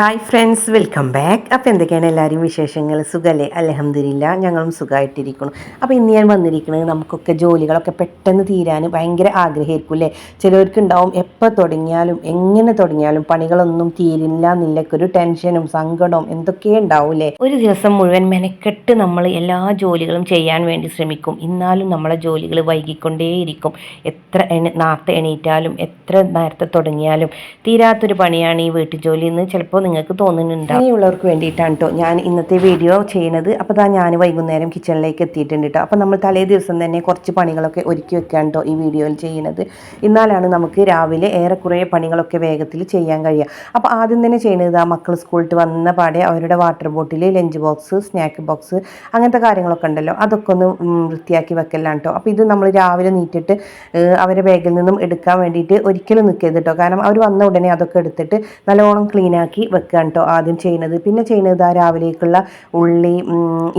Hi friends welcome back അപ്പോൾ എന്തൊക്കെയാണ് എല്ലാവരും വിശേഷങ്ങൾ? സുഖമല്ലേ അലഹമില്ല ഞങ്ങളും സുഖമായിട്ടിരിക്കുന്നു. അപ്പോൾ ഇന്ന് ഞാൻ വന്നിരിക്കുന്നത് നമുക്കൊക്കെ ജോലികളൊക്കെ പെട്ടെന്ന് തീരാൻ ഭയങ്കര ആഗ്രഹമായിരിക്കും അല്ലേ ചിലവർക്ക് ഉണ്ടാവും എപ്പോൾ തുടങ്ങിയാലും എങ്ങനെ തുടങ്ങിയാലും പണികളൊന്നും തീരില്ല എന്നില്ലൊക്കെ ഒരു ടെൻഷനും സങ്കടവും എന്തൊക്കെ ഉണ്ടാവും അല്ലേ ഒരു ദിവസം മുഴുവൻ മെനക്കെട്ട് നമ്മൾ എല്ലാ ജോലികളും ചെയ്യാൻ വേണ്ടി ശ്രമിക്കും. എന്നാലും നമ്മളെ ജോലികൾ വൈകിക്കൊണ്ടേയിരിക്കും. എത്ര നേരത്തെ എണീറ്റാലും എത്ര നേരത്തെ തുടങ്ങിയാലും തീരാത്തൊരു പണിയാണ് ഈ വീട്ടുജോലി എന്ന് ചിലപ്പോൾ നിങ്ങൾക്ക് തോന്നുന്നുണ്ട്? അങ്ങനെയുള്ളവർക്ക് വേണ്ടിയിട്ടാണ് കേട്ടോ ഞാൻ ഇന്നത്തെ വീഡിയോ ചെയ്യുന്നത്. അപ്പോൾ ഇതാ ഞാൻ വൈകുന്നേരം കിച്ചണിലേക്ക് എത്തിയിട്ടുണ്ട് കേട്ടോ അപ്പോൾ നമ്മൾ തലേ ദിവസം തന്നെ കുറച്ച് പണികളൊക്കെ ഒരുക്കി വെക്കാൻ കേട്ടോ ഈ വീഡിയോയിൽ ചെയ്യുന്നത്. എന്നാലാണ് നമുക്ക് രാവിലെ ഏറെക്കുറെ പണികളൊക്കെ വേഗത്തിൽ ചെയ്യാൻ കഴിയുക. അപ്പോൾ ആദ്യം തന്നെ ചെയ്യുന്നത് ആ മക്കൾ സ്കൂളിൽ വന്ന പാടെ അവരുടെ water bottle lunch box snack box അങ്ങനത്തെ കാര്യങ്ങളൊക്കെ ഉണ്ടല്ലോ. അതൊക്കെ ഒന്ന് വൃത്തിയാക്കി വെക്കലാണ് കേട്ടോ അപ്പോൾ ഇത് നമ്മൾ രാവിലെ നീറ്റിട്ട് അവരെ ബാഗിൽ നിന്നും എടുക്കാൻ വേണ്ടിയിട്ട് ഒരിക്കലും നിൽക്കരുത് കേട്ടോ കാരണം അവർ വന്ന ഉടനെ അതൊക്കെ എടുത്തിട്ട് നല്ലോണം ക്ലീനാക്കി വെക്കുകയാണ് കേട്ടോ ആദ്യം ചെയ്യുന്നത്. പിന്നെ ചെയ്യുന്നത് ആ രാവിലേക്കുള്ള ഉള്ളി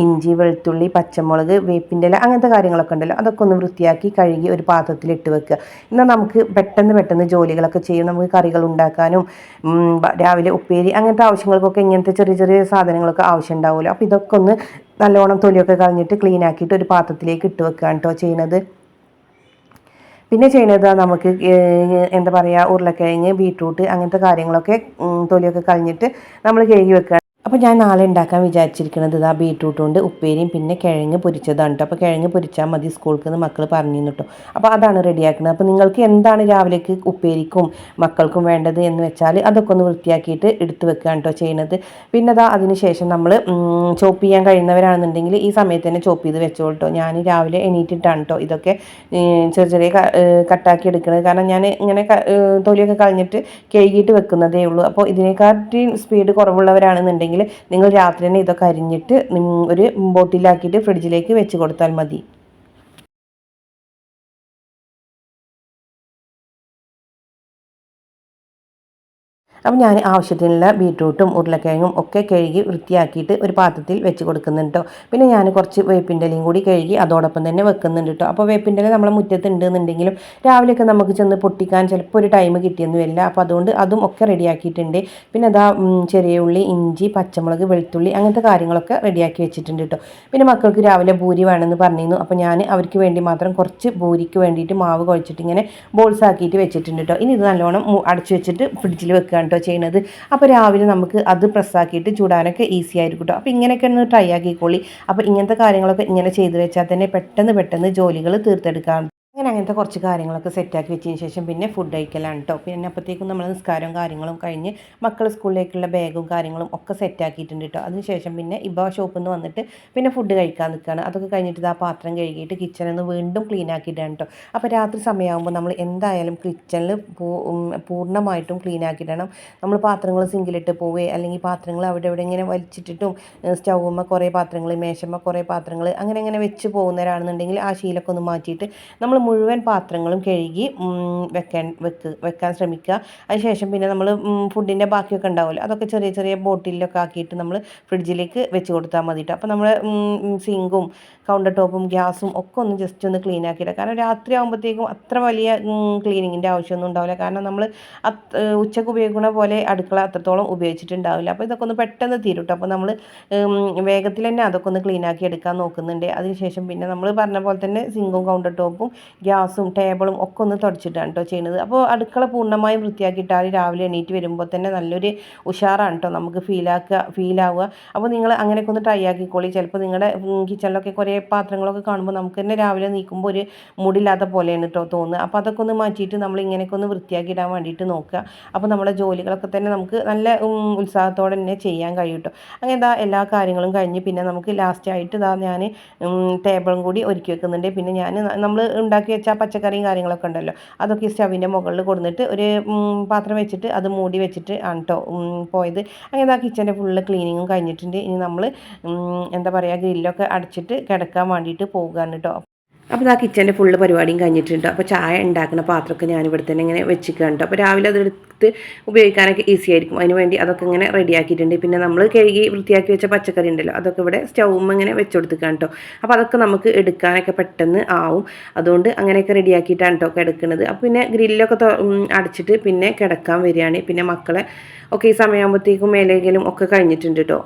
ഇഞ്ചി വെളുത്തുള്ളി പച്ചമുളക് വേപ്പിന്റെ ഇല അങ്ങനത്തെ കാര്യങ്ങളൊക്കെ ഉണ്ടല്ലോ. അതൊക്കെ ഒന്ന് വൃത്തിയാക്കി കഴുകി ഒരു പാത്രത്തിൽ ഇട്ട് വെക്കുക. എന്നാൽ നമുക്ക് പെട്ടെന്ന് പെട്ടെന്ന് ജോലികളൊക്കെ ചെയ്യും. നമുക്ക് കറികൾ ഉണ്ടാക്കാനും രാവിലെ ഉപ്പേരി അങ്ങനത്തെ ആവശ്യങ്ങൾക്കൊക്കെ ഇങ്ങനത്തെ ചെറിയ ചെറിയ സാധനങ്ങളൊക്കെ ആവശ്യം ഉണ്ടാവുമല്ലോ. അപ്പോൾ ഇതൊക്കെ ഒന്ന് നല്ലോണം തൊലിയൊക്കെ കളഞ്ഞിട്ട് ക്ലീൻ ആക്കിയിട്ട് ഒരു പാത്രത്തിലേക്ക് ഇട്ട് വെക്കുകയാണ് കേട്ടോ ചെയ്യുന്നത്. പിന്നെ ചെയ്യുന്നത് നമുക്ക് എന്താ പറയുക ഉരുളക്കിഴങ്ങ് ബീട്രൂട്ട് അങ്ങനത്തെ കാര്യങ്ങളൊക്കെ തൊലിയൊക്കെ കളഞ്ഞിട്ട് നമ്മൾ കഴുകി വെക്കുക. അപ്പോൾ ഞാൻ നാളെ ഉണ്ടാക്കാൻ വിചാരിച്ചിരിക്കുന്നത് ഇതാ ബീട്രൂട്ട് കൊണ്ട് ഉപ്പേരിയും പിന്നെ കിഴങ്ങ് പൊരിച്ചതാണ് കേട്ടോ അപ്പോൾ കിഴങ്ങ് പൊരിച്ചാൽ മതി സ്കൂൾക്ക് നിന്ന് മക്കൾ പറഞ്ഞു കേട്ടോ അപ്പോൾ അതാണ് റെഡിയാക്കുന്നത് അപ്പോൾ നിങ്ങൾക്ക് എന്താണ് രാവിലേക്ക് ഉപ്പേരിക്കും മക്കൾക്കും വേണ്ടത് എന്ന് വെച്ചാൽ അതൊക്കെ ഒന്ന് വൃത്തിയാക്കിയിട്ട് എടുത്തു വെക്കുകയാണ് കേട്ടോ ചെയ്യുന്നത് പിന്നെ അതാ അതിന് ശേഷം നമ്മൾ ചോപ്പ് ചെയ്യാൻ കഴിയുന്നവരാണെന്നുണ്ടെങ്കിൽ ഈ സമയത്ത് തന്നെ ചോപ്പ് ചെയ്ത് വെച്ചോളൂ കേട്ടോ ഞാൻ രാവിലെ എണീറ്റിട്ടാണ് കേട്ടോ ഇതൊക്കെ ചെറിയ ചെറിയ കട്ടാക്കി എടുക്കുന്നത് കാരണം ഞാൻ ഇങ്ങനെ തൊലിയൊക്കെ കളഞ്ഞിട്ട് കഴുകിയിട്ട് വെക്കുന്നതേ ഉള്ളൂ. അപ്പോൾ ഇതിനെക്കാട്ടി സ്പീഡ് കുറവുള്ളവരാണെന്നുണ്ടെങ്കിൽ നിങ്ങൾ രാത്രി തന്നെ ഇതൊക്കെ അരിഞ്ഞിട്ട് ഒരു ബോട്ടിലാക്കിയിട്ട് ഫ്രിഡ്ജിലേക്ക് വെച്ച് കൊടുത്താൽ മതി. അപ്പം ഞാൻ ആവശ്യത്തിനുള്ള ബീട്രൂട്ടും ഉരുളക്കിഴങ്ങും ഒക്കെ കഴുകി വൃത്തിയാക്കിയിട്ട് ഒരു പാത്രത്തിൽ വെച്ച് കൊടുക്കുന്നുണ്ട് പിന്നെ ഞാൻ കുറച്ച് വേപ്പിന്റെ ഇലയും കൂടി കഴുകി അതോടൊപ്പം തന്നെ വെക്കുന്നുണ്ട് കേട്ടോ അപ്പോൾ വേപ്പിന്റെ ഇല നമ്മളെ മുറ്റത്ത് ഉണ്ടെന്നുണ്ടെങ്കിലും രാവിലെയൊക്കെ നമുക്ക് ചെന്ന് പൊട്ടിക്കാൻ ചിലപ്പോൾ ഒരു ടൈം കിട്ടിയെന്ന് വരില്ല. അപ്പോൾ അതുകൊണ്ട് അതും ഒക്കെ റെഡിയാക്കിയിട്ടുണ്ട്. പിന്നെ അതാ ചെറിയ ഉള്ളി ഇഞ്ചി പച്ചമുളക് വെളുത്തുള്ളി അങ്ങനത്തെ കാര്യങ്ങളൊക്കെ റെഡിയാക്കി വെച്ചിട്ടുണ്ട് കേട്ടോ പിന്നെ മക്കൾക്ക് രാവിലെ ഭൂരി വേണമെന്ന് പറഞ്ഞിരുന്നു. അപ്പോൾ ഞാൻ അവർക്ക് വേണ്ടി മാത്രം കുറച്ച് ഭൂരിക്ക് വേണ്ടിയിട്ട് മാവ് കുഴച്ചിട്ട് ഇങ്ങനെ ബോൾസ് ആക്കിയിട്ട് വെച്ചിട്ടുണ്ട് കേട്ടോ ഇനി ഇത് നല്ലോണം അടച്ചു വെച്ചിട്ട് ഫ്രിഡ്ജിൽ വെക്കുകയാണ് കേട്ടോ ചെയ്യുന്നത് അപ്പോൾ രാവിലെ നമുക്ക് അത് പ്രസ്സാക്കിയിട്ട് ചൂടാനൊക്കെ ഈസി ആയിരിക്കും കേട്ടോ. അപ്പോൾ ഇങ്ങനെയൊക്കെ ഒന്ന് ട്രൈ ആക്കിക്കോളി. അപ്പോൾ ഇങ്ങനത്തെ കാര്യങ്ങളൊക്കെ ഇങ്ങനെ ചെയ്തു വെച്ചാൽ തന്നെ പെട്ടെന്ന് പെട്ടെന്ന് ജോലികൾ തീർത്തെടുക്കാം അങ്ങനെ അങ്ങനത്തെ കുറച്ച് കാര്യങ്ങളൊക്കെ സെറ്റാക്കി വെച്ചതിന് ശേഷം പിന്നെ ഫുഡ് കഴിക്കലാണ് കേട്ടോ പിന്നെ അപ്പോഴത്തേക്കും നമ്മൾ നിസ്കാരവും കാര്യങ്ങളും കഴിഞ്ഞ് മക്കൾ സ്കൂളിലേക്കുള്ള ബാഗും കാര്യങ്ങളും ഒക്കെ സെറ്റാക്കിയിട്ടുണ്ട് കേട്ടോ അതിനുശേഷം പിന്നെ ഇബ ഷോപ്പിൽ നിന്ന് വന്നിട്ട് പിന്നെ ഫുഡ് കഴിക്കാൻ നിൽക്കുകയാണ് അതൊക്കെ കഴിഞ്ഞിട്ട് ആ പാത്രം കഴുകിയിട്ട് കിച്ചണിൽ നിന്ന് വീണ്ടും ക്ലീൻ ആക്കിയിട്ടാണ് കേട്ടോ അപ്പോൾ രാത്രി സമയമാകുമ്പോൾ നമ്മൾ എന്തായാലും കിച്ചണിൽ പൂർണമായിട്ടും ക്ലീൻ ആക്കിയിടണം. നമ്മൾ പാത്രങ്ങൾ സിങ്കിലിട്ട് പോവേ അല്ലെങ്കിൽ പാത്രങ്ങൾ അവിടെ ഇവിടെ ഇങ്ങനെ വലിച്ചിട്ടിട്ടും സ്റ്റൗമ്മ കുറേ പാത്രങ്ങൾ മേശമ്മ കുറേ പാത്രങ്ങൾ അങ്ങനെ അങ്ങനെ വെച്ച് പോകുന്നവരാണെന്നുണ്ടെങ്കിൽ ആ ശീലമൊക്കെ ഒന്ന് മാറ്റിയിട്ട് നമ്മൾ മുഴുവൻ പാത്രങ്ങളും കഴുകി വെക്കാൻ വെക്ക് വെക്കാൻ ശ്രമിക്കുക. അതിനുശേഷം പിന്നെ നമ്മൾ ഫുഡിന്റെ ബാക്കിയൊക്കെ ഉണ്ടാവുമല്ലോ അതൊക്കെ ചെറിയ ചെറിയ ബോട്ടിലൊക്കെ ആക്കിയിട്ട് നമ്മൾ ഫ്രിഡ്ജിലേക്ക് വെച്ച് കൊടുത്താൽ മതി കേട്ടോ അപ്പോൾ നമ്മൾ സിങ്കും കൗണ്ടർ ടോപ്പും ഗ്യാസും ഒക്കെ ഒന്ന് ജസ്റ്റ് ഒന്ന് ക്ലീൻ ആക്കിയിടുക കാരണം രാത്രി ആകുമ്പോഴത്തേക്കും അത്ര വലിയ ക്ലീനിങ്ങിന്റെ ആവശ്യമൊന്നും ഉണ്ടാവില്ല. കാരണം നമ്മൾ ഉച്ചയ്ക്ക് ഉപയോഗിക്കുന്ന പോലെ അടുക്കള അത്രത്തോളം ഉപയോഗിച്ചിട്ടുണ്ടാവില്ല. അപ്പോൾ ഇതൊക്കെ ഒന്ന് പെട്ടെന്ന് തീരുട്ടോ അപ്പോൾ നമ്മൾ വേഗത്തിൽ തന്നെ അതൊക്കെ ഒന്ന് ക്ലീൻ ആക്കി എടുക്കാൻ നോക്കുന്നുണ്ട്. അതിനുശേഷം പിന്നെ നമ്മൾ പറഞ്ഞ പോലെ തന്നെ സിങ്കും കൗണ്ടർ ടോപ്പും ഗ്യാസും ടേബിളും ഒക്കെ ഒന്ന് തുടച്ചിട്ടാണ് കേട്ടോ ചെയ്യുന്നത് അപ്പോൾ അടുക്കള പൂർണമായും വൃത്തിയാക്കിയിട്ടാൽ രാവിലെ എണീറ്റ് വരുമ്പോൾ തന്നെ നല്ലൊരു ഉഷാറാണ് കേട്ടോ നമുക്ക് ഫീലാക്കുക ഫീലാവുക അപ്പോൾ നിങ്ങൾ അങ്ങനെയൊക്കെ ഒന്ന് ട്രൈ ആക്കിക്കോളി. ചിലപ്പോൾ നിങ്ങളുടെ കിച്ചണിലൊക്കെ കുറേ പാത്രങ്ങളൊക്കെ കാണുമ്പോൾ നമുക്ക് തന്നെ രാവിലെ നീക്കുമ്പോൾ ഒരു മുടില്ലാത്ത പോലെയാണ് കേട്ടോ തോന്നുന്നത് അപ്പോൾ അതൊക്കെ ഒന്ന് മാറ്റിയിട്ട് നമ്മൾ ഇങ്ങനെയൊക്കെ ഒന്ന് വൃത്തിയാക്കിയിടാൻ വേണ്ടിയിട്ട് നോക്കുക. അപ്പോൾ നമ്മുടെ ജോലികളൊക്കെ തന്നെ നമുക്ക് നല്ല ഉത്സാഹത്തോടെ തന്നെ ചെയ്യാൻ കഴിയും കേട്ടോ. അങ്ങനെ എന്താ എല്ലാ കാര്യങ്ങളും കഴിഞ്ഞ് പിന്നെ നമുക്ക് ലാസ്റ്റായിട്ട് ഇതാ ഞാൻ ടേബിളും കൂടി ഒരുക്കി വെക്കുന്നുണ്ട്. പിന്നെ ഞാൻ നമ്മൾ വെച്ച പച്ചക്കറിയും കാര്യങ്ങളൊക്കെ ഉണ്ടല്ലോ. അതൊക്കെ ഈ സ്റ്റവിന്റെ മുകളിൽ കൊടുത്തിട്ട് ഒരു പാത്രം വെച്ചിട്ട് അത് മൂടി വെച്ചിട്ട് ആണ് കേട്ടോ പോയത്. അങ്ങനെ ആ കിച്ചന്റെ ഫുള്ള് ക്ലീനിങ്ങും കഴിഞ്ഞിട്ടുണ്ട്. ഇനി നമ്മൾ എന്താ പറയുക ഗ്രില്ലൊക്കെ അടച്ചിട്ട് കിടക്കാൻ വേണ്ടിയിട്ട് പോകുകയാണ് കേട്ടോ അപ്പോൾ ആ കിച്ചന്റെ ഫുള്ള് പരിപാടിയും കഴിഞ്ഞിട്ടുണ്ട്. അപ്പോൾ ചായ ഉണ്ടാക്കുന്ന പാത്രമൊക്കെ ഞാൻ ഇവിടെ തന്നെ ഇങ്ങനെ വെച്ചിട്ടുണ്ട്. അപ്പോൾ രാവിലെ അതെടുത്ത് ഉപയോഗിക്കാനൊക്കെ ഈസി ആയിരിക്കും. അതിന് വേണ്ടി അതൊക്കെ ഇങ്ങനെ റെഡിയാക്കിയിട്ടുണ്ട് പിന്നെ നമ്മൾ കഴുകി വൃത്തിയാക്കി വെച്ച പച്ചക്കറി ഉണ്ടല്ലോ അതൊക്കെ ഇവിടെ സ്റ്റൗമ്മ ഇങ്ങനെ വെച്ച് കേട്ടോ അപ്പോൾ അതൊക്കെ നമുക്ക് എടുക്കാനൊക്കെ പെട്ടെന്ന് ആവും. അതുകൊണ്ട് അങ്ങനെയൊക്കെ റെഡിയാക്കിയിട്ടാണ് കേട്ടോ കിടക്കുന്നത്. അപ്പോൾ പിന്നെ ഗ്രില്ലൊക്കെ അടച്ചിട്ട് പിന്നെ കിടക്കാൻ വരികയാണ്. പിന്നെ മക്കളെ ഒക്കെ ഈ സമയമാകുമ്പോഴത്തേക്കും മേലേക്കലും ഒക്കെ കഴിഞ്ഞിട്ടുണ്ട് കേട്ടോ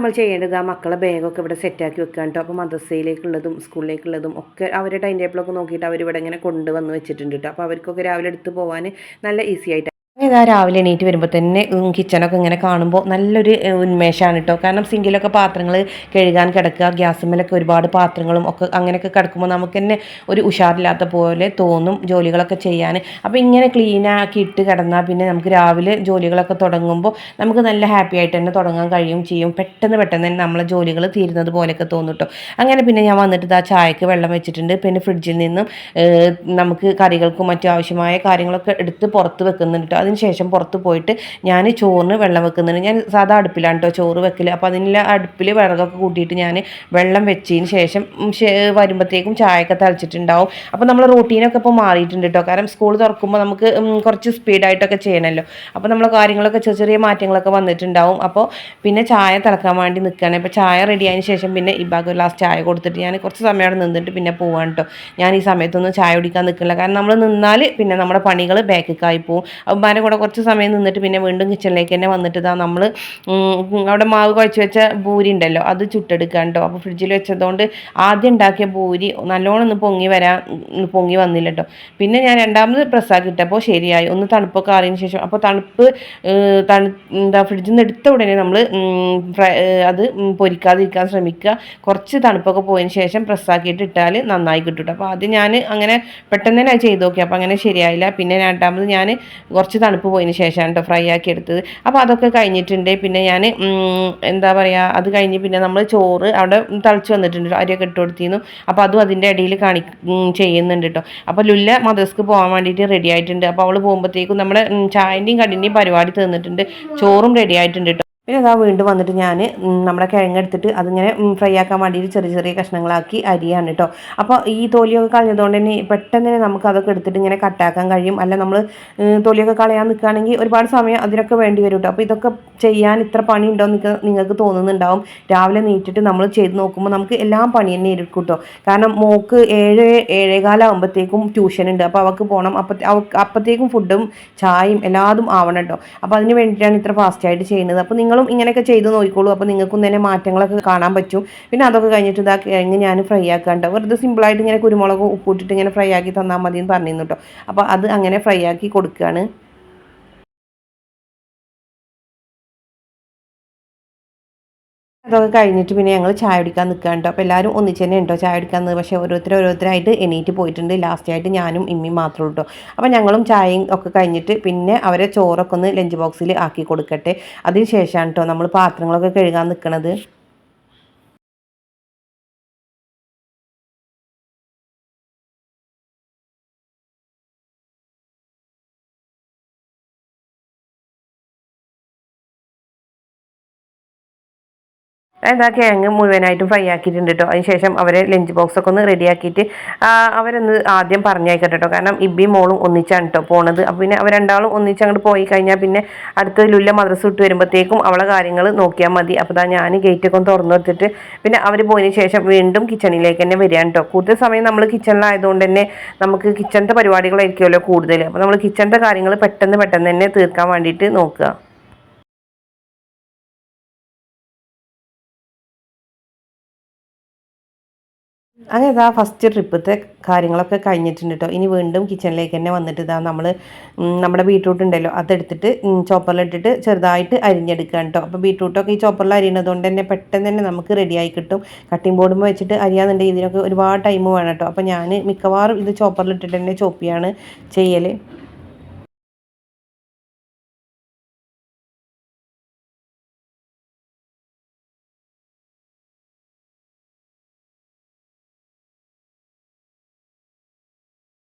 നമ്മൾ ചെയ്യേണ്ടത് ആ മക്കളെ ബാഗൊക്കെ ഇവിടെ സെറ്റാക്കി വെക്കാൻ കേട്ടോ അപ്പോൾ മദ്രസയിലേക്കുള്ളതും സ്കൂളിലേക്കുള്ളതും ഒക്കെ അവരുടെ ടൈം ടേബിളൊക്കെ നോക്കിയിട്ട് അവരിവിടെ ഇങ്ങനെ കൊണ്ടുവന്ന് വെച്ചിട്ടുണ്ട് കേട്ടോ അപ്പോൾ അവർക്കൊക്കെ രാവിലെ എടുത്ത് പോകാൻ നല്ല ഈസി ആയിട്ട് ഇതാ രാവിലെ എണീറ്റ് വരുമ്പോൾ തന്നെ കിച്ചണൊക്കെ ഇങ്ങനെ കാണുമ്പോൾ നല്ലൊരു ഉന്മേഷമാണ് കേട്ടോ കാരണം സിങ്കിലൊക്കെ പാത്രങ്ങൾ കഴുകാൻ കിടക്കുക ഗ്യാസുമ്മലൊക്കെ ഒരുപാട് പാത്രങ്ങളും ഒക്കെ അങ്ങനെയൊക്കെ കിടക്കുമ്പോൾ നമുക്ക് തന്നെ ഒരു ഉഷാറില്ലാത്ത പോലെ തോന്നും ജോലികളൊക്കെ ചെയ്യാൻ. അപ്പോൾ ഇങ്ങനെ ക്ലീൻ ആക്കി ഇട്ട് കിടന്നാൽ പിന്നെ നമുക്ക് രാവിലെ ജോലികളൊക്കെ തുടങ്ങുമ്പോൾ നമുക്ക് നല്ല ഹാപ്പി ആയിട്ട് തന്നെ തുടങ്ങാൻ കഴിയും ചെയ്യും. പെട്ടെന്ന് പെട്ടെന്ന് തന്നെ നമ്മളെ ജോലികൾ തീരുന്നത് പോലെയൊക്കെ തോന്നും കേട്ടോ അങ്ങനെ പിന്നെ ഞാൻ വന്നിട്ട് ആ ചായക്ക് വെള്ളം വെച്ചിട്ടുണ്ട്. പിന്നെ ഫ്രിഡ്ജിൽ നിന്നും നമുക്ക് കറികൾക്കും മറ്റു ആവശ്യമായ കാര്യങ്ങളൊക്കെ എടുത്ത് പുറത്ത് വെക്കുന്നുണ്ട് കേട്ടോ അതിനുശേഷം പുറത്ത് പോയിട്ട് ഞാൻ ചോറിന് വെള്ളം വെക്കുന്നുണ്ട് ഞാൻ സാധാ അടുപ്പിലാണ് കേട്ടോ ചോറ് വെക്കൽ അപ്പോൾ അതിനുള്ള അടുപ്പിൽ വിറകൊക്കെ കൂട്ടിയിട്ട് ഞാൻ വെള്ളം വെച്ചതിന് ശേഷം വരുമ്പോഴത്തേക്കും ചായയൊക്കെ തളിച്ചിട്ടുണ്ടാവും. അപ്പോൾ നമ്മൾ റൂട്ടീനൊക്കെ ഇപ്പോൾ മാറിയിട്ടുണ്ട് കേട്ടോ കാരണം സ്കൂൾ തുറക്കുമ്പോൾ നമുക്ക് കുറച്ച് സ്പീഡായിട്ടൊക്കെ ചെയ്യണമല്ലോ അപ്പോൾ നമ്മൾ കാര്യങ്ങളൊക്കെ ചെറിയ ചെറിയ മാറ്റങ്ങളൊക്കെ വന്നിട്ടുണ്ടാവും. അപ്പോൾ പിന്നെ ചായ തിളക്കാൻ വേണ്ടി നിൽക്കുകയാണ് അപ്പോൾ ചായ റെഡി ആയതിനു ശേഷം പിന്നെ ഈ ഭാഗം ലാസ്റ്റ് ചായ കൊടുത്തിട്ട് ഞാൻ കുറച്ച് സമയം അവിടെ നിന്നിട്ട് പിന്നെ പോവാണ് കേട്ടോ ഞാൻ ഈ സമയത്തൊന്നും ചായ കുടിക്കാൻ നിൽക്കില്ല കാരണം നമ്മൾ നിന്നാൽ പിന്നെ നമ്മുടെ പണികൾ ബാക്കിക്കായി പോകും അപ്പം കൂടെ കുറച്ച് സമയം നിന്നിട്ട് പിന്നെ വീണ്ടും കിച്ചണിലേക്ക് തന്നെ വന്നിട്ട് ഇതാ നമ്മൾ അവിടെ മാവ് കുഴച്ച് വെച്ച പൂരി ഉണ്ടല്ലോ അത് ചുട്ടെടുക്കാൻ കേട്ടോ അപ്പോൾ ഫ്രിഡ്ജിൽ വെച്ചതുകൊണ്ട് ആദ്യം ഉണ്ടാക്കിയ പൂരി നല്ലോണം ഒന്ന് പൊങ്ങി വരാൻ പൊങ്ങി വന്നില്ല കേട്ടോ പിന്നെ ഞാൻ രണ്ടാമത് പ്രസ്സാക്കി ഇട്ടപ്പോൾ ശരിയായി. ഒന്ന് തണുപ്പൊക്കെ ആറിയതിന് ശേഷം അപ്പോൾ തണുപ്പ് തണു എന്താ ഫ്രിഡ്ജിൽ നിന്ന് എടുത്ത ഉടനെ നമ്മൾ അത് പൊരിക്കാതിരിക്കാൻ ശ്രമിക്കുക. കുറച്ച് തണുപ്പൊക്കെ പോയതിന് ശേഷം പ്രസ്സാക്കിയിട്ട് ഇട്ടാൽ നന്നായി കിട്ടും അപ്പോൾ ആദ്യം ഞാൻ അങ്ങനെ പെട്ടെന്ന് തന്നെ ചെയ്ത് നോക്കി. അപ്പോൾ അങ്ങനെ ശരിയായില്ല. പിന്നെ രണ്ടാമത് ഞാൻ കുറച്ച് തണുപ്പ് പോയതിന് ശേഷമാണ് കേട്ടോ ഫ്രൈ ആക്കി എടുത്തത്. അപ്പോൾ അതൊക്കെ കഴിഞ്ഞിട്ടുണ്ട്. പിന്നെ ഞാൻ എന്താ പറയുക അത് കഴിഞ്ഞ് പിന്നെ നമ്മൾ ചോറ് അവിടെ തളിച്ച് വന്നിട്ടുണ്ട്. അരിയൊക്കെ ഇട്ട് കൊടുത്തിരുന്നു. അപ്പോൾ അതും അതിന്റെ ഇടയിൽ കാണി ചെയ്യുന്നുണ്ട് കേട്ടോ. അപ്പോൾ ലുല്ല മദർസ്ക്ക് പോകാൻ വേണ്ടിയിട്ട് റെഡി ആയിട്ടുണ്ട്. അപ്പോൾ അവൾ പോകുമ്പോഴത്തേക്കും നമ്മുടെ ചായന്റെയും കടിന്റെയും പരിപാടി തന്നിട്ടുണ്ട് ചോറും റെഡി ആയിട്ടുണ്ട് കേട്ടോ. പിന്നെ അതാ വീണ്ടും വന്നിട്ട് ഞാൻ നമ്മുടെ കിഴങ്ങെടുത്തിട്ട് അതിങ്ങനെ ഫ്രൈ ആക്കാൻ വേണ്ടിയിട്ട് ചെറിയ ചെറിയ കഷ്ണങ്ങളാക്കി അരിയാണ് കേട്ടോ അപ്പോൾ ഈ തോലിയൊക്കെ കളഞ്ഞതുകൊണ്ട് തന്നെ പെട്ടെന്ന് തന്നെ നമുക്ക് അതൊക്കെ എടുത്തിട്ട് ഇങ്ങനെ കട്ടാക്കാൻ കഴിയും. അല്ല നമ്മൾ തോലിയൊക്കെ കളയാൻ നിൽക്കുകയാണെങ്കിൽ ഒരുപാട് സമയം അതിനൊക്കെ വേണ്ടി വരും കേട്ടോ അപ്പോൾ ഇതൊക്കെ ചെയ്യാൻ ഇത്ര പണി ഉണ്ടോ എന്ന് നിങ്ങൾക്ക് തോന്നുന്നുണ്ടാവും. രാവിലെ നീറ്റിട്ട് നമ്മൾ ചെയ്ത് നോക്കുമ്പോൾ നമുക്ക് എല്ലാം പണി തന്നെ ഇരിക്കും കേട്ടോ. കാരണം മോക്ക് ഏഴ് ഏഴേകാലാകുമ്പോഴത്തേക്കും ട്യൂഷൻ ഉണ്ട്. അപ്പോൾ അവൾക്ക് പോകണം അപ്പോൾ അപ്പോഴത്തേക്കും ഫുഡും ചായയും എല്ലാതും ആവണം കേട്ടോ. അപ്പോൾ അതിന് വേണ്ടിയിട്ടാണ് ഇത്ര ഫാസ്റ്റായിട്ട് ചെയ്യുന്നത്. അപ്പോൾ നിങ്ങളും ഇങ്ങനെയൊക്കെ ചെയ്ത് നോക്കിക്കോളൂ. അപ്പോൾ നിങ്ങൾക്കും തന്നെ മാറ്റങ്ങളൊക്കെ കാണാൻ പറ്റും. പിന്നെ അതൊക്കെ കഴിഞ്ഞിട്ട് ഇതാ കിഴങ്ങ് ഞാൻ ഫ്രൈ ആക്കാണ്ട് വെറുതെ സിമ്പിളായിട്ട് ഇങ്ങനെ കുരുമുളക് ഉപ്പിട്ടിട്ട് ഇങ്ങനെ ഫ്രൈ ആക്കി തന്നാൽ മതി എന്ന് പറഞ്ഞിരുന്നു കേട്ടോ. അപ്പോൾ അത് അങ്ങനെ ഫ്രൈ ആക്കി കൊടുക്കുകയാണ്. അതൊക്കെ കഴിഞ്ഞിട്ട് പിന്നെ ഞങ്ങൾ ചായ കുടിക്കാൻ നിൽക്കാണ്ടോ അപ്പോൾ എല്ലാവരും ഒന്നിച്ച് തന്നെ ഉണ്ടോ ചായ കുടിക്കാൻ പക്ഷേ ഓരോരുത്തർ ഓരോരുത്തരായിട്ട് എണീറ്റ് പോയിട്ടുണ്ട്. ലാസ്റ്റ് ആയിട്ട് ഞാനും ഇമ്മയും മാത്രമേ ഉള്ളൂ അപ്പോൾ ഞങ്ങളും ചായയും ഒക്കെ കഴിഞ്ഞിട്ട് പിന്നെ അവരെ ചോറൊക്കെ ഒന്ന് ലഞ്ച് ബോക്സിൽ ആക്കി കൊടുക്കട്ടെ. അതിന് ശേഷമാണ് കേട്ടോ നമ്മൾ പാത്രങ്ങളൊക്കെ കഴുകാൻ നിൽക്കുന്നത് എന്താ കിഴങ്ങ് മുഴുവനായിട്ടും ഫ്രൈ ആക്കിയിട്ടുണ്ട് കേട്ടോ അതിനുശേഷം അവരെ ലഞ്ച് ബോക്സ് ഒക്കെ ഒന്ന് റെഡി ആക്കിയിട്ട് അവരൊന്ന് ആദ്യം പറഞ്ഞേക്കട്ടെ കേട്ടോ കാരണം ഇബി മോളും ഒന്നിച്ചാണ് കേട്ടോ പോണത്. അപ്പോൾ പിന്നെ അവർ രണ്ടാളും ഒന്നിച്ച് അങ്ങോട്ട് പോയി കഴിഞ്ഞാൽ പിന്നെ അടുത്ത ലുല്ല മദ്രസ് വിട്ട് വരുമ്പോഴത്തേക്കും അവളെ കാര്യങ്ങൾ നോക്കിയാൽ മതി. അപ്പോൾ ഇതാ ഞാൻ ഗേറ്റൊക്കെ ഒന്ന് തുറന്നു വെച്ചിട്ട് പിന്നെ അവർ പോയതിന് ശേഷം വീണ്ടും കിച്ചണിലേക്ക് തന്നെ വരികയാണ് കേട്ടോ കൂടുതൽ സമയം നമ്മൾ കിച്ചണിലായതുകൊണ്ട് തന്നെ നമുക്ക് കിച്ചണിന്റെ പരിപാടികളായിരിക്കുമല്ലോ കൂടുതൽ അപ്പോൾ നമ്മൾ കിച്ചണിന്റെ കാര്യങ്ങൾ പെട്ടെന്ന് പെട്ടെന്ന് തന്നെ തീർക്കാൻ വേണ്ടിയിട്ട് നോക്കുക. അങ്ങനെ ഇതാ ഫസ്റ്റ് ട്രിപ്പത്തെ കാര്യങ്ങളൊക്കെ കഴിഞ്ഞിട്ടുണ്ട് കേട്ടോ ഇനി വീണ്ടും കിച്ചണിലേക്ക് തന്നെ വന്നിട്ട് ഇതാ നമ്മൾ നമ്മുടെ ബീട്രൂട്ട് ഉണ്ടല്ലോ അതെടുത്തിട്ട് ചോപ്പറിലിട്ടിട്ട് ചെറുതായിട്ട് അരിഞ്ഞെടുക്കുക കേട്ടോ അപ്പോൾ ബീട്രൂട്ടൊക്കെ ഈ ചോപ്പറിൽ അരിയുന്നതുകൊണ്ട് തന്നെ പെട്ടെന്ന് തന്നെ നമുക്ക് റെഡിയായി കിട്ടും. കട്ടിംഗ് ബോർഡുമ്പോൾ വെച്ചിട്ട് അരിയാന്നുണ്ടെങ്കിൽ ഇതിനൊക്കെ ഒരുപാട് ടൈം വേണം കേട്ടോ അപ്പോൾ ഞാൻ മിക്കവാറും ഇത് ചോപ്പറിലിട്ടിട്ട് തന്നെ ചോപ്പിയാണ് ചെയ്യൽ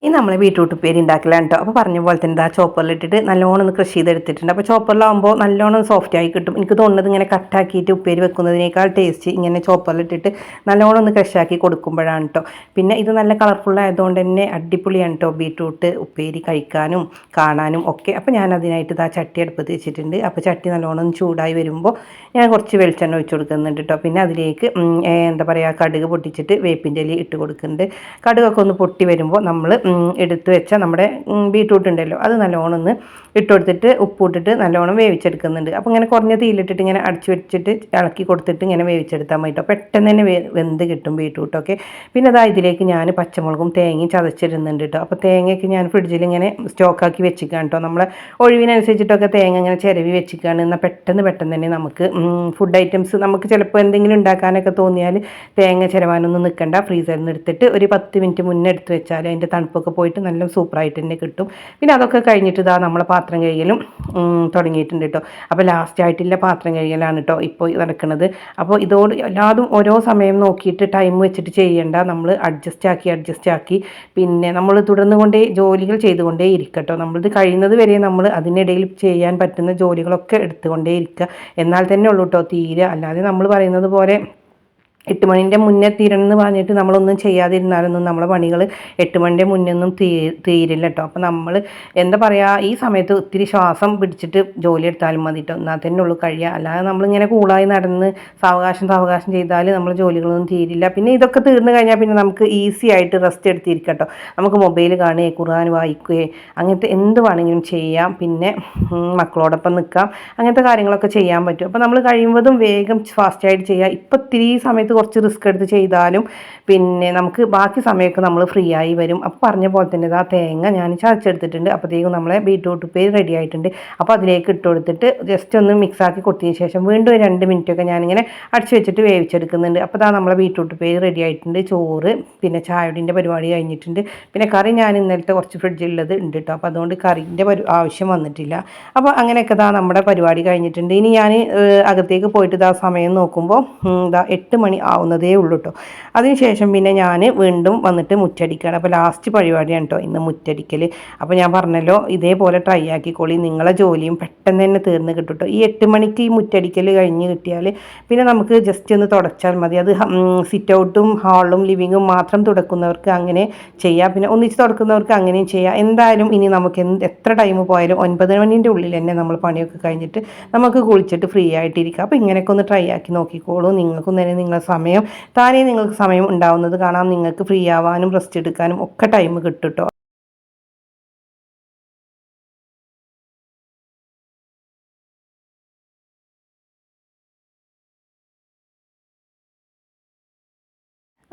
ഇനി നമ്മൾ ബീട്രൂട്ട് ഉപ്പേരി ഉണ്ടാക്കലാണ് കേട്ടോ. അപ്പോൾ പറഞ്ഞ പോലെ തന്നെ ആ ചോപ്പറിലിട്ടിട്ട് നല്ലോണം ഒന്ന് കൃഷി ചെയ്തെടുത്തിട്ടുണ്ട്. അപ്പോൾ ചോപ്പറിലാകുമ്പോൾ നല്ലോണം സോഫ്റ്റ് ആയി കിട്ടും. എനിക്ക് തോന്നുന്നത് ഇങ്ങനെ കട്ടാക്കിയിട്ട് ഉപ്പേരി വെക്കുന്നതിനേക്കാൾ ടേസ്റ്റ് ഇങ്ങനെ ചോപ്പറിലിട്ടിട്ട് നല്ലോണം ഒന്ന് ക്രഷാക്കി കൊടുക്കുമ്പോഴാണ് കേട്ടോ. പിന്നെ ഇത് നല്ല കളർഫുൾ ആയതുകൊണ്ട് തന്നെ അടിപൊളിയാണ് കേട്ടോ ബീട്രൂട്ട് ഉപ്പേരി കഴിക്കാനും കാണാനും ഒക്കെ. അപ്പോൾ ഞാൻ അതിനായിട്ട് ഇതാ ചട്ടി അടുപ്പത്ത് വെച്ചിട്ടുണ്ട്. അപ്പോൾ ചട്ടി നല്ലോണം ചൂടായി വരുമ്പോൾ ഞാൻ കുറച്ച് വെളിച്ചെണ്ണ ഒഴിച്ച് കൊടുക്കുന്നുണ്ട് കേട്ടോ. പിന്നെ അതിലേക്ക് എന്താ പറയുക കടുക് പൊട്ടിച്ചിട്ട് വേപ്പിന്റെ ഇല ഇട്ട് കൊടുക്കുന്നുണ്ട്. കടുകൊക്കെ ഒന്ന് പൊട്ടി വരുമ്പോൾ നമ്മൾ എടുത്ത് വെച്ച നമ്മുടെ ബീട്രൂട്ട് ഉണ്ടല്ലോ അത് നല്ലോണം ഒന്ന് ഇട്ട് കൊടുത്തിട്ട് ഉപ്പിട്ടിട്ട് നല്ലോണം വേവിച്ചെടുക്കുന്നുണ്ട്. അപ്പോൾ ഇങ്ങനെ കുറഞ്ഞ തീയിലിട്ടിട്ട് ഇങ്ങനെ അടച്ചു വെച്ചിട്ട് ഇളക്കി കൊടുത്തിട്ട് ഇങ്ങനെ വേവിച്ചെടുത്താൽ മതി കേട്ടോ പെട്ടെന്ന് തന്നെ വെന്ത് കിട്ടും ബീട്രൂട്ടൊക്കെ പിന്നെ അതാ ഇതിലേക്ക് ഞാൻ പച്ചമുളകും തേങ്ങയും ചതച്ചിരുന്നുണ്ട് കേട്ടോ അപ്പോൾ തേങ്ങയൊക്കെ ഞാൻ ഫ്രിഡ്ജിൽ ഇങ്ങനെ സ്റ്റോക്കാക്കി വെച്ചിരിക്കുകയാണ് കേട്ടോ നമ്മളെ ഒഴിവിനനുസരിച്ചിട്ടൊക്കെ തേങ്ങ ഇങ്ങനെ ചിരവി വെച്ചിരിക്കുകയാണ് എന്നാൽ പെട്ടെന്ന് പെട്ടെന്ന് തന്നെ നമുക്ക് ഫുഡ് ഐറ്റംസ് നമുക്ക് ചിലപ്പോൾ എന്തെങ്കിലും ഉണ്ടാക്കാനൊക്കെ തോന്നിയാൽ തേങ്ങ ചിരവാനൊന്നും നിൽക്കണ്ട ഫ്രീസറിൽ നിന്ന് എടുത്തിട്ട് ഒരു പത്ത് മിനിറ്റ് മുന്നേ എടുത്ത് വെച്ചാൽ അതിന്റെ തണുപ്പൊക്കെ പോയിട്ട് നല്ല സൂപ്പറായിട്ട് തന്നെ കിട്ടും. പിന്നെ അതൊക്കെ കഴിഞ്ഞിട്ട് ഇതാ നമ്മളെ പാത്രം കഴുകലും തുടങ്ങിയിട്ടുണ്ട് കേട്ടോ അപ്പോൾ ലാസ്റ്റ് ആയിട്ടില്ല പാത്രം കഴുകലാണ് കേട്ടോ ഇപ്പോൾ നടക്കുന്നത് അപ്പോൾ ഇതോട് എല്ലാതും ഓരോ സമയം നോക്കിയിട്ട് ടൈം വെച്ചിട്ട് ചെയ്യേണ്ട. നമ്മൾ അഡ്ജസ്റ്റ് ആക്കി അഡ്ജസ്റ്റ് ആക്കി. പിന്നെ നമ്മൾ തുടർന്നു കൊണ്ടേ ജോലികൾ ചെയ്തുകൊണ്ടേ ഇരിക്കട്ടോ നമ്മളിത് കഴിയുന്നത് വരെ നമ്മൾ അതിനിടയിൽ ചെയ്യാൻ പറ്റുന്ന ജോലികളൊക്കെ എടുത്തുകൊണ്ടേ ഇരിക്കുക എന്നാൽ തന്നെ ഉള്ളൂ കേട്ടോ തീരെ. അല്ലാതെ നമ്മൾ പറയുന്നത് പോലെ എട്ട് മണിന്റെ മുന്നേ തീരണം എന്ന് പറഞ്ഞിട്ട് നമ്മളൊന്നും ചെയ്യാതിരുന്നാലൊന്നും നമ്മളെ പണികൾ എട്ട് മണിന്റെ മുന്നേ ഒന്നും തീ തീരില്ല കേട്ടോ അപ്പോൾ നമ്മൾ എന്താ പറയുക ഈ സമയത്ത് ഒത്തിരി ശ്വാസം പിടിച്ചിട്ട് ജോലി എടുത്താലും മതി കേട്ടോ എന്നാൽ തന്നെ ഉള്ളൂ കഴിയുക. അല്ലാതെ നമ്മളിങ്ങനെ കൂളായി നടന്ന് സാവകാശം സാവകാശം ചെയ്താൽ നമ്മൾ ജോലികളൊന്നും തീരില്ല. പിന്നെ ഇതൊക്കെ തീർന്നു കഴിഞ്ഞാൽ പിന്നെ നമുക്ക് ഈസി ആയിട്ട് റെസ്റ്റ് എടുത്തിരിക്കാം കേട്ടോ നമുക്ക് മൊബൈൽ കാണുകയും ഖുർആൻ വായിക്കുകയും അങ്ങനത്തെ എന്ത് വേണമെങ്കിലും ചെയ്യാം. പിന്നെ മക്കളോടൊപ്പം നിൽക്കാം. അങ്ങനത്തെ കാര്യങ്ങളൊക്കെ ചെയ്യാൻ പറ്റും. അപ്പോൾ നമ്മൾ കഴിയുന്നതും വേഗം ഫാസ്റ്റായിട്ട് ചെയ്യുക. ഇപ്പോൾ ഇത്തിരി സമയത്ത് കുറച്ച് റിസ്ക് എടുത്ത് ചെയ്താലും പിന്നെ നമുക്ക് ബാക്കി സമയമൊക്കെ നമ്മൾ ഫ്രീ ആയി വരും. അപ്പോൾ പറഞ്ഞ പോലെ തന്നെ ആ തേങ്ങ ഞാൻ ചതച്ചെടുത്തിട്ടുണ്ട്. അപ്പോഴത്തേക്കും നമ്മളെ ബീട്രൂട്ട് ഉപ്പേരി റെഡി ആയിട്ടുണ്ട്. അപ്പോൾ അതിലേക്ക് ഇട്ട് കൊടുത്തിട്ട് ജസ്റ്റ് ഒന്ന് മിക്സ് ആക്കി കൊടുത്തതിന് ശേഷം വീണ്ടും രണ്ട് മിനിറ്റൊക്കെ ഞാനിങ്ങനെ അടിച്ച് വെച്ചിട്ട് വേവിച്ചെടുക്കുന്നുണ്ട്. അപ്പോൾ അതാ നമ്മളെ ബീട്രൂട്ട് ഉപ്പേരി റെഡി ആയിട്ടുണ്ട്. ചോറ് പിന്നെ ചായയുടെ പരിപാടി കഴിഞ്ഞിട്ടുണ്ട്. പിന്നെ കറി ഞാൻ ഇന്നലത്തെ കുറച്ച് ഫ്രിഡ്ജിലുള്ളത് ഉണ്ട് കേട്ടോ അപ്പോൾ അതുകൊണ്ട് കറിന്റെ ആവശ്യം വന്നിട്ടില്ല. അപ്പോൾ അങ്ങനെയൊക്കെ ഇതാ നമ്മുടെ പരിപാടി കഴിഞ്ഞിട്ടുണ്ട്. ഇനി ഞാൻ അകത്തേക്ക് പോയിട്ട് ഇതാ സമയം നോക്കുമ്പോൾ ഇതാ എട്ട് മണി ആവുന്നതേ ഉള്ളൂ കേട്ടോ അതിനുശേഷം പിന്നെ ഞാൻ വീണ്ടും വന്നിട്ട് മുറ്റടിക്കുകയാണ് അപ്പോൾ ലാസ്റ്റ് പരിപാടിയാണ് കേട്ടോ ഇന്ന് മുറ്റടിക്കൽ അപ്പോൾ ഞാൻ പറഞ്ഞല്ലോ ഇതേപോലെ ട്രൈ ആക്കിക്കോളി. നിങ്ങളെ ജോലിയും പെട്ടെന്ന് തന്നെ തീർന്ന് കിട്ടും കേട്ടോ ഈ എട്ട് മണിക്ക് ഈ മുറ്റടിക്കൽ കഴിഞ്ഞ് കിട്ടിയാൽ പിന്നെ നമുക്ക് ജസ്റ്റ് ഒന്ന് തുടച്ചാൽ മതി. അത് സിറ്റ് ഔട്ടും ഹാളും ലിവിങ്ങും മാത്രം തുടക്കുന്നവർക്ക് അങ്ങനെ ചെയ്യാം. പിന്നെ ഒന്നിച്ച് തുടക്കുന്നവർക്ക് അങ്ങനെയും ചെയ്യാം. എന്തായാലും ഇനി നമുക്ക് എന്ത് എത്ര ടൈം പോയാലും ഒൻപത് മണിന്റെ ഉള്ളിൽ തന്നെ നമ്മൾ പണിയൊക്കെ കഴിഞ്ഞിട്ട് നമുക്ക് കുളിച്ചിട്ട് ഫ്രീ ആയിട്ടിരിക്കാം. അപ്പോൾ ഇങ്ങനെയൊക്കെ ഒന്ന് ട്രൈ ആക്കി നോക്കിക്കോളൂ. നിങ്ങൾക്കും തന്നെ നിങ്ങളെ സമയം. താനേ നിങ്ങൾക്ക് സമയം ഉണ്ടാവുന്നത് കാണാം. നിങ്ങൾക്ക് ഫ്രീ ആവാനും റെസ്റ്റ് എടുക്കാനും ഒക്കെ ടൈം കിട്ടും കേട്ടോ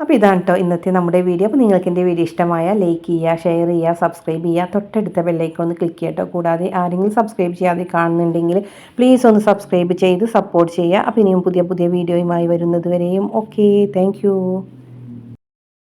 അപ്പോൾ ഇതാണ് കേട്ടോ ഇന്നത്തെ നമ്മുടെ വീഡിയോ അപ്പോൾ നിങ്ങൾക്ക് എന്റെ വീഡിയോ ഇഷ്ടമായ ലൈക്ക് ചെയ്യുക ഷെയർ ചെയ്യുക സബ്സ്ക്രൈബ് ചെയ്യുക തൊട്ടടുത്ത ബെല്ലൈക്കൺ ഒന്ന് ക്ലിക്ക് ചെയ്യട്ടോ. കൂടാതെ ആരെങ്കിലും സബ്സ്ക്രൈബ് ചെയ്യാതെ കാണുന്നുണ്ടെങ്കിൽ പ്ലീസ് ഒന്ന് സബ്സ്ക്രൈബ് ചെയ്ത് സപ്പോർട്ട് ചെയ്യുക. അപ്പോൾ ഇനിയും പുതിയ പുതിയ വീഡിയോയുമായി വരുന്നത് വരെയും. Okay thank